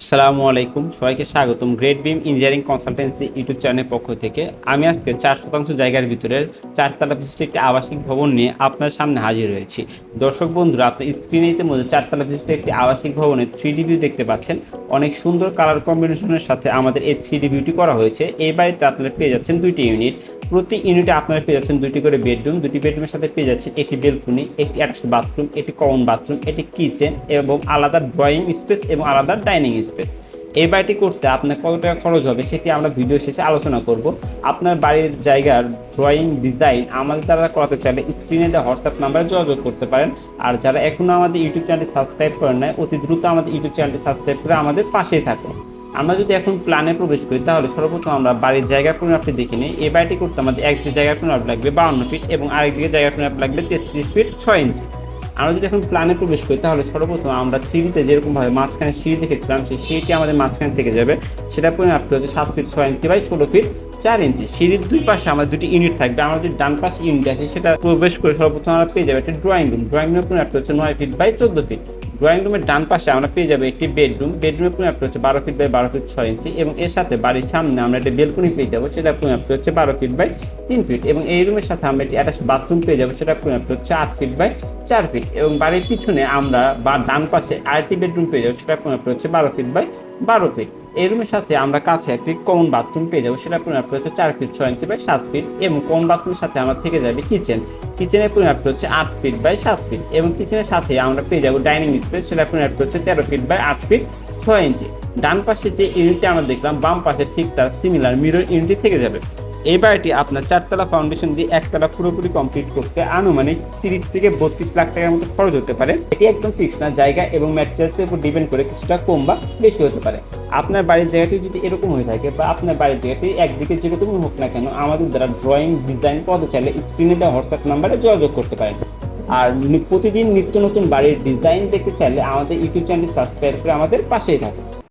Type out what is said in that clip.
আসসালামু আলাইকুম। সবাইকে স্বাগতম great beam engineering consultancy YouTube চ্যানেলের পক্ষ থেকে। আমি আজকে চার শতাংশ জায়গার ভিতরে চারতলা বিশিষ্ট একটি আবাসিক ভবন নিয়ে আপনার সামনে হাজির হয়েছি দর্শক বন্ধুরা আপনার স্ক্রিনে ইতিমধ্যে চারতলা বিশিষ্ট একটি আবাসিক ভবনের থ্রি ডি ভিউ দেখতে পাচ্ছেন। অনেক সুন্দর কালার কম্বিনেশনের সাথে আমাদের এই থ্রি ডি ভিউটি করা হয়েছে। এই বাড়িতে আপনারা পেয়ে যাচ্ছেন দুইটি ইউনিট প্রতি ইউনিটে আপনারা পেয়ে যাচ্ছেন দুইটি করে বেডরুম দুটি বেডরুমের সাথে পেয়ে যাচ্ছেন একটি বেলকুনি একটি অ্যাটাচ বাথরুম একটি কমন বাথরুম একটি কিচেন এবং আলাদা ড্রয়িং স্পেস এবং আলাদা ডাইনিং স্পেস এই বাড়িটি করতে আপনার কত টাকা খরচ হবে সেটি আমরা ভিডিও শেষে আলোচনা করব। আপনার বাড়ির জায়গার ড্রয়িং ডিজাইন আমাদের দ্বারা করাতে চাইলে স্ক্রিনে দেওয়া হোয়াটসঅ্যাপ নাম্বারে যোগাযোগ করতে পারেন। আর যারা এখনও আমাদের ইউটিউব চ্যানেলটি সাবস্ক্রাইব করেন না অতি দ্রুত আমাদের ইউটিউব চ্যানেলটি সাবস্ক্রাইব করে আমাদের পাশেই থাকুন। আমরা যদি এখন প্ল্যানে প্রবেশ করি, তাহলে সর্বপ্রথম আমরা বাড়ির জায়গার পরিমাপটি দেখে নিই। এই বাড়িটি করতে আমাদের একদিকে জায়গার পরিমাপ লাগবে বাউন্ন ফিট এবং আরেকদিকে জায়গার পরিমাপ লাগবে তেত্রিশ ফিট ছয় ইঞ্চি আমরা যদি এখন প্ল্যানে প্রবেশ করি, তাহলে সর্বপ্রথম আমরা সিঁড়িতে যেরকমভাবে মাঝখানে সিঁড়ি দেখেছিলাম, সেই সিঁড়িটি আমাদের মাঝখানে থেকে যাবে। সেটা পরিমাপটি হচ্ছে সাত ফিট ছয় ইঞ্চি বাই ষোলো ফিট চার ইঞ্চি সিঁড়ির দুই পাশে আমাদের দুটি ইউনিট থাকবে। আমাদের ডান পাশে ইউনিট আছে সেটা প্রবেশ করে সর্বপ্রথম আমরা পেয়ে যাবে একটা ড্রয়িং রুম ড্রয়িং রুমের পরিমাপটি হচ্ছে নয় ফিট বাই চোদ্দ ফিট ড্রয়িং রুমের ডান পাশে আমরা পেয়ে যাব একটি বেডরুম বেডরুমের পরিমাপটি হচ্ছে বারো ফিট বাই বারো ফিট ছয় ইঞ্চি এবং এর সাথে বাড়ির সামনে আমরা একটা বেলকনি পেয়ে যাব সেটা পরিমাপটি হচ্ছে বারো ফিট বাই তিন ফিট এবং এই রুমের সাথে আমরা একটি অ্যাটাচ বাথরুম পেয়ে যাব সেটা পরিমাপটি হচ্ছে আট ফিট বাই চার ফিট এবং বাড়ির পিছনে আমরা বা ডান পাশে আরেকটি বেডরুম পেয়ে যাব সেটা পরিমাপটি হচ্ছে বারো ফিট বাই বারো ফিট এই রুমের সাথে আমরা কাছে একটি কমন বাথরুম পেয়ে যাব সেটা পরিমাপটি হচ্ছে চার ফিট ছয় ইঞ্চি বাই সাত ফিট এবং কমন বাথরুমের সাথে আমরা থেকে যাবে কিচেন কিচেনের পরিমাপটি হচ্ছে আট ফিট বাই সাত ফিট এবং কিচেনের সাথে আমরা পেয়ে যাব ডাইনিং স্পেস সেটা পরিমাপটি হচ্ছে তেরো ফিট বাই আট ফিট ছয় ইঞ্চি ডান পাশে যে ইউনিটটা আমরা দেখলাম, বাম পাশে ঠিক তার সিমিলার মিরর ইউনিটই থেকে যাবে। এই বাড়িটি আপনার চারতলা ফাউন্ডেশন দিয়ে একতলা পুরোপুরি কমপ্লিট করতে আনুমানিক তিরিশ থেকে বত্রিশ লাখ টাকার মতো খরচ হতে পারে। এটি একদম ফিক্স না, জায়গা এবং ম্যাটেরিয়ালসের উপর ডিপেন্ড করে কিছুটা কম বা বেশি হতে পারে। আপনার বাড়ির জায়গাটি যদি এরকম হয়ে থাকে বা আপনার বাড়ির জায়গাটি একদিকে যেরকমই হোক না কেন, আমাদের দ্বারা ড্রয়িং ডিজাইন করতে চাইলে স্ক্রিনে দেওয়া হোয়াটসঅ্যাপ নাম্বারে যোগাযোগ করতে পারেন। আর প্রতিদিন নিত্য নতুন বাড়ির ডিজাইন দেখতে চাইলে আমাদের ইউটিউব চ্যানেল সাবস্ক্রাইব করে আমাদের পাশেই থাকুন।